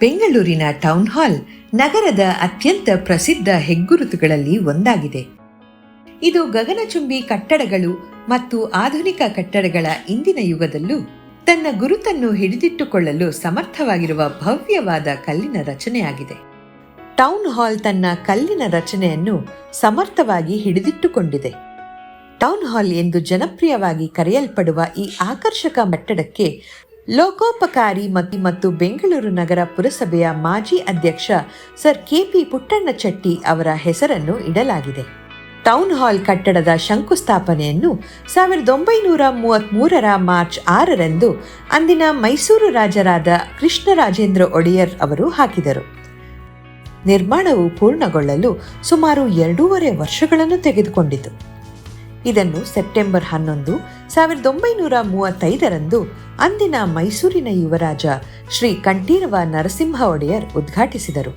ಬೆಂಗಳೂರಿನ town hall ನಗರದ ಅತ್ಯಂತ ಪ್ರಸಿದ್ಧ ಹೆಗ್ಗುರುತುಗಳಲ್ಲಿ ಒಂದಾಗಿದೆ. ಇದು ಗಗನಚುಂಬಿ ಕಟ್ಟಡಗಳು ಮತ್ತು ಆಧುನಿಕ ಕಟ್ಟಡಗಳ ಇಂದಿನ ಯುಗದಲ್ಲೂ ತನ್ನ ಗುರುತನ್ನು ಹಿಡಿದಿಟ್ಟುಕೊಳ್ಳಲು ಸಮರ್ಥವಾಗಿರುವ ಭವ್ಯವಾದ ಕಲ್ಲಿನ ರಚನೆಯಾಗಿದೆ. ಟೌನ್ ಹಾಲ್ ತನ್ನ ಕಲ್ಲಿನ ರಚನೆಯನ್ನು ಸಮರ್ಥವಾಗಿ ಹಿಡಿದಿಟ್ಟುಕೊಂಡಿದೆ. ಟೌನ್ ಹಾಲ್ ಎಂದು ಜನಪ್ರಿಯವಾಗಿ ಕರೆಯಲ್ಪಡುವ ಈ ಆಕರ್ಷಕ ಕಟ್ಟಡಕ್ಕೆ ಲೋಕೋಪಕಾರಿ ಮತಿ ಮತ್ತು ಬೆಂಗಳೂರು ನಗರ ಪುರಸಭೆಯ ಮಾಜಿ ಅಧ್ಯಕ್ಷ ಸರ್ ಕೆಪಿ ಪುಟ್ಟಣ್ಣ ಚಟ್ಟಿ ಅವರ ಹೆಸರನ್ನು ಇಡಲಾಗಿದೆ. ಟೌನ್ ಹಾಲ್ ಕಟ್ಟಡದ ಶಂಕುಸ್ಥಾಪನೆಯನ್ನು ಸಾವಿರದ ಒಂಬೈನೂರ ಮೂವತ್ತ್ಮೂರರ ಮಾರ್ಚ್ ಆರರಂದು ಅಂದಿನ ಮೈಸೂರು ರಾಜರಾದ ಕೃಷ್ಣರಾಜೇಂದ್ರ ಒಡೆಯರ್ ಅವರು ಹಾಕಿದರು. ನಿರ್ಮಾಣವು ಪೂರ್ಣಗೊಳ್ಳಲು ಸುಮಾರು ಎರಡೂವರೆ ವರ್ಷಗಳನ್ನು ತೆಗೆದುಕೊಂಡಿತು. ಇದನ್ನು ಸೆಪ್ಟೆಂಬರ್ ಹನ್ನೊಂದು ಸಾವಿರದ ಒಂಬೈನೂರ ಮೂವತ್ತೈದರಂದು ಅಂದಿನ ಮೈಸೂರಿನ ಯುವರಾಜ ಶ್ರೀ ಕಂಠೀರವ ನರಸಿಂಹ ಒಡೆಯರ್ ಉದ್ಘಾಟಿಸಿದರು.